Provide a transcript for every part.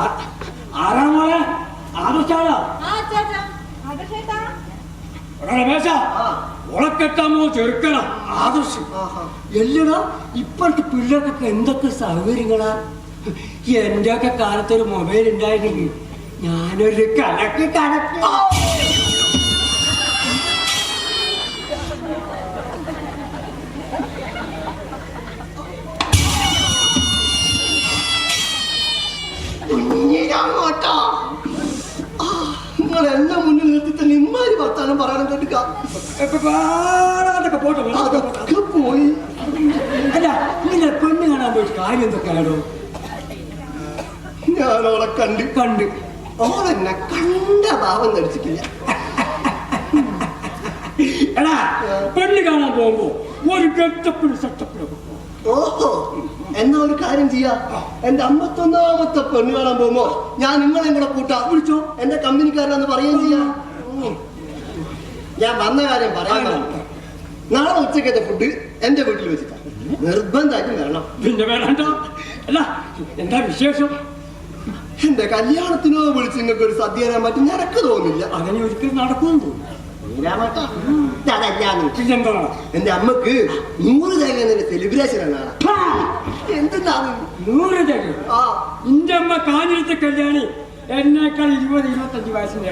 ആ- ആരാ മോളെ ആദർശാണോ രമേശ ഉളക്കെട്ടാമോ ചെറുക്കണ ആദർശം. എല്ലടാ ഇപ്പോഴത്തെ പിള്ളേർക്കൊക്കെ എന്തൊക്കെ സൗകര്യങ്ങളാ? എന്റെയൊക്കെ കാലത്തൊരു കാലത്ത് ഒരു മൊബൈൽ ഉണ്ടായിരുന്നെങ്കിൽ ഞാനൊരു കണക്ക് കണക്ക് പോട്ടെ പോട്ടെ. അതൊക്കെ പോയി. അല്ല നിങ്ങൾ പെണ്ണ് കാണാൻ പോയിട്ട് കാര്യം എന്തൊക്കെയാണോ? ഞാൻ അവളെ കണ്ടു. കണ്ട്. ഓളെന്നെ കണ്ട ഭാവം നടിച്ചിട്ടില്ല എടാ പെണ്ണ് കാണാൻ പോകുമ്പോ ഒരു ഗെറ്റപ്പിന് സെറ്റപ്പിനൊക്കെ പോകും ഓഹോ എന്നാ ഒരു കാര്യം ചെയ്യാ? എന്റെ അമ്പത്തൊന്നാമത്തെ പെണ്ണ് കാണാൻ പോകുമ്പോ ഞാൻ നിങ്ങളെ കൂടെ കൂട്ടാ. വിളിച്ചോ? എന്റെ കമ്പനിക്കാരനാന്ന് പറയുകയും ചെയ്യാം. ഞാൻ വന്ന കാര്യം പറയാൻ. നാളെ ഉച്ചക്കത്തെ ഫുഡ് എന്റെ വീട്ടിൽ വെച്ചിട്ടാ. നിർബന്ധമായിട്ടും വരണം. പിന്നെ വേണ്ട അല്ല എന്താ വിശേഷം? എന്റെ കല്യാണത്തിനോ വിളിച്ച് നിങ്ങൾക്ക് ഒരു സദ്യ തരാൻ പറ്റും നിനക്ക് തോന്നില്ല. അങ്ങനെ ഒരിക്കലും നടക്കുമെന്ന് തോന്നുന്നു. പിന്നെന്താണ് എന്റെ അമ്മയ്ക്ക് നൂറ് തേങ്ങ സെലിബ്രേഷൻ എന്നാണ്. നാളെ എന്തെന്നാണ്? നൂറ് തേങ്ങ ആ. എന്റെ അമ്മ കാഞ്ഞിരത്തെ കല്യാണി എന്നേക്കാൾ ഇരുപത് ഇരുപത്തഞ്ച് വയസ്സിന്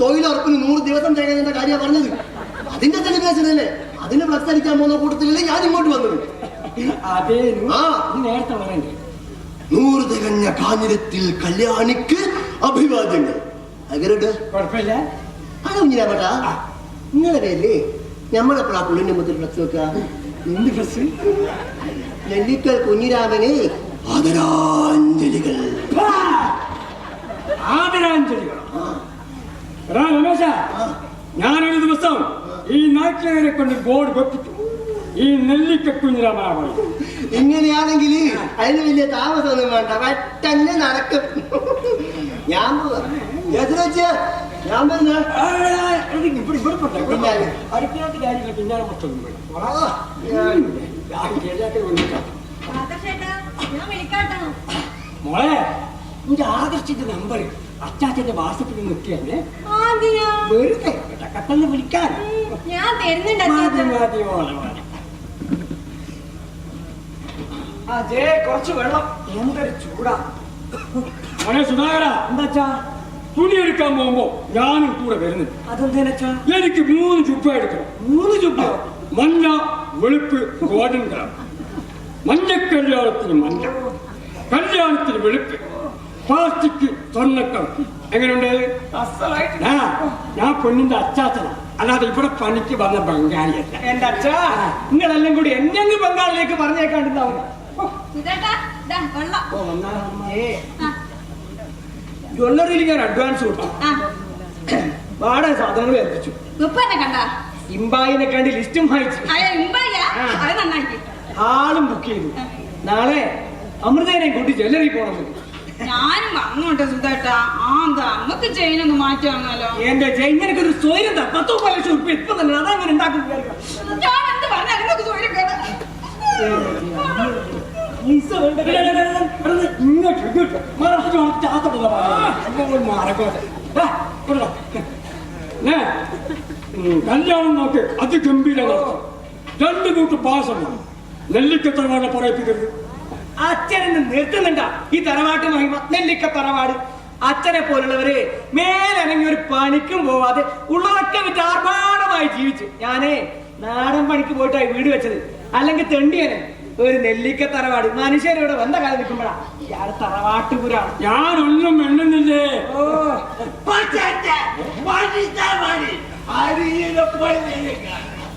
തൊഴിലുറപ്പിന് നൂറ് ദിവസം തേങ്ങ കാര്യമാണ് പറഞ്ഞത്? അതിന്റെ തെളിവേശനല്ലേ അതിന് ഫ്ലക്സ് അടിക്കാൻ പോകുന്ന കൂട്ടത്തിലല്ലേ ഞാൻ ഇങ്ങോട്ട് വന്നത്? അതേ. നേരത്തെ പറയണ്ടേ നൂറ് തികഞ്ഞ കാഞ്ഞിരത്തിൽ കല്യാണിക്ക് അഭിവാദ്യങ്ങൾ. കുഴപ്പമില്ല. നിങ്ങളെ പേരില്ലേ ഞമ്മളെപ്പോഴാ പുള്ളിന്റെ മുതൽ ഫ്ലക്സ് വെക്കുക? എന്ത് ഫ്ലക്സ് നെല്ലിക്കൽ കുഞ്ഞിരാമനെ ആദരാഞ്ജലികൾ. ആദരാഞ്ജലികൾ. എടാ രമേശ ഞാനൊരു ദിവസം ഈ നാട്ടുകാരെ കൊണ്ട് ബോർഡ് വെപ്പിച്ചു. ഈ നെല്ലിക്ക കുഞ്ഞിരാമനാണ് ഇങ്ങനെയാണെങ്കിൽ അതിന് വലിയ താമസമൊന്നും വേണ്ട. പെട്ടെന്ന് നടക്കും. ഞാൻ? ഞാൻ ഇവിടെ ഇവിടെ പോട്ടെ, ഇവിടെ പിന്നാലെ. മറ്റൊന്നും വേണം. ആ, ശരിയാക്കി വിളിക്കാം. ആദർശേട്ടാ ഞാൻ വിളിക്കാട്ടോ മോളെ നിന്റെ ആദർശിന്റെ നമ്പർ അച്ചാച്ചന്റെ വാട്സപ്പിൽ നിൽക്കുകയാണ് ആദ്യാ. വെറുതെ കട്ടന്ന് വിളിക്കാൻ. ഞാൻ തരുന്നുണ്ട് അജേ കുറച്ച് വെള്ളം. എന്തൊരു ചൂടാ. മോനെ സുധാകര. എന്താച്ചാ തുണി എടുക്കാൻ പോകുമ്പോ ഞാനും കൂടെ വരുന്നുണ്ട്. അതെന്തേനച്ചാ എനിക്ക് മൂന്ന് ചുപ്പ എടുക്കണം. മൂന്ന് ചുപ്പ മഞ്ഞ വെളുപ്പ് ഗോൾഡൻ കളർ. മഞ്ഞ കല്യാണത്തിന് മഞ്ഞ കല്യാണത്തിന് വെളുപ്പ്. പ്ലാസ്റ്റിക് സ്വർണക്കം. എങ്ങനെയുണ്ട്? അസലായിട്ട് ഞാൻ ഞാൻ പെണ്ണിന്റെ അച്ചാച്ചന. അല്ലാതെ ഇവിടെ പണിക്ക് വന്ന ബംഗാളിയല്ല. എന്റെ അച്ഛാ നിങ്ങളെല്ലാം കൂടി എന്നെ ബംഗാളിലേക്ക് പറഞ്ഞേക്കാണ്ടുണ്ടാവും ആ, ജ്വല്ലറിയിൽ ഞാൻ അഡ്വാൻസ് കൊടുത്തു. ആ. വാടക സാധനങ്ങൾ ഏൽപ്പിച്ചു. ഇമ്പായിനെ കണ്ട് ലിസ്റ്റും വായിച്ചു. അത് ആളും ബുക്ക് ചെയ്തു. നാളെ അമൃതേനെ കൂട്ടി ജ്വല്ലറി പോണം ഞാനും വന്നോട്ടെ സുധേട്ടാ ആ എന്താ ചെയിനൊന്ന് ഒന്ന് വാങ്ങാലോ എന്റെ ജൈനക്ക് ഒരു സ്വയം എന്താ പത്തോ പത്ത് ലക്ഷം ഉറുപ്പ് ഇപ്പൊ തന്നെ ഉണ്ടാക്കും ഞാൻ എന്ത് ഇങ്ങോട്ട് ഇങ്ങോട്ട്. മറച്ചു ചാത്തോട്ടുള്ള മാറക്കോട്ടെ കല്യാണം നോക്ക്. അതിഗംഭീര നടത്തും രണ്ട് കൂട്ട് പാസം വേണം. നെല്ലിക്ക തറവാട് പറയിപ്പിക്കരുത്. അച്ഛനെ നിർത്തുന്നുണ്ട. ഈ തറവാട്ട് മഹിമ നെല്ലിക്ക തറവാട്. അച്ഛനെ പോലുള്ളവര് മേലിറങ്ങി ഒരു പണിക്കും പോവാതെ ഉള്ളതൊക്കെ വിറ്റ് ആർഭാടമായി ജീവിച്ചു. ഞാനേ നാടൻ പണിക്ക് പോയിട്ടായി വീട് വെച്ചത്. അല്ലെങ്കിൽ തെണ്ടിയനെ. ഒരു നെല്ലിക്ക തറവാട്. മനുഷ്യരിവിടെ വന്ന കാലം നിൽക്കുമ്പോഴാ. ഇയാൾ തറവാട്ടുപുരാണ്. ഞാനൊന്നും എണ്ണുന്നില്ലേ.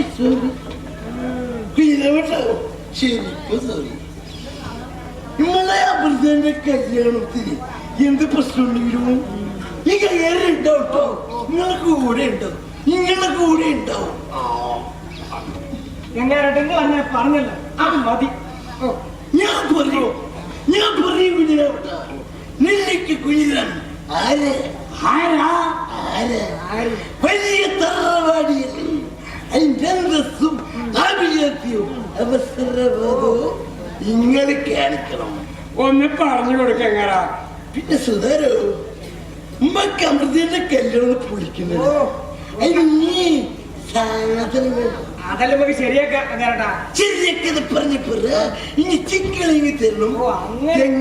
ശരിക്കും സോറി നിങ്ങളെ അമൃതന്റെ കല്യാണത്തിന് എന്ത് പ്രശ്നമുണ്ടെങ്കിലും ഈ കല്യാണം ഉണ്ടാവും കേട്ടോ നിങ്ങളെ കൂടെ ഉണ്ടാവും നിങ്ങളെ കൂടെ ഉണ്ടാവും എങ്ങാരട്ടെങ്കിൽ അങ്ങനെ പറഞ്ഞല്ലോ അത് മതി ഞാൻ പറയൂ ഞാൻ പറയും കുഞ്ഞിനെ നെല്ലിക്ക് കുഞ്ഞിരൻ ആരെ ആരാ വലിയ തറവാടിയല്ലേ അന്തസ്സും ആഭിജാത്യവും അവസരബോധവും നിങ്ങൾ കാണിക്കണം. ഒന്ന് പറഞ്ഞു കൊടുക്കാ പിന്നെ സുധാരോ ഉമ്മക്ക് അമൃതയുടെ കല്യാണം പൊളിക്കുന്നത്. അതിന് നീ സാധനം വേണം അതെല്ലാം നമുക്ക് ശരിയാക്കാം എങ്ങാരട്ടാ ശരിയൊക്കെ പറഞ്ഞ ഇനി ചിക്കളിങ്ങി തരണം.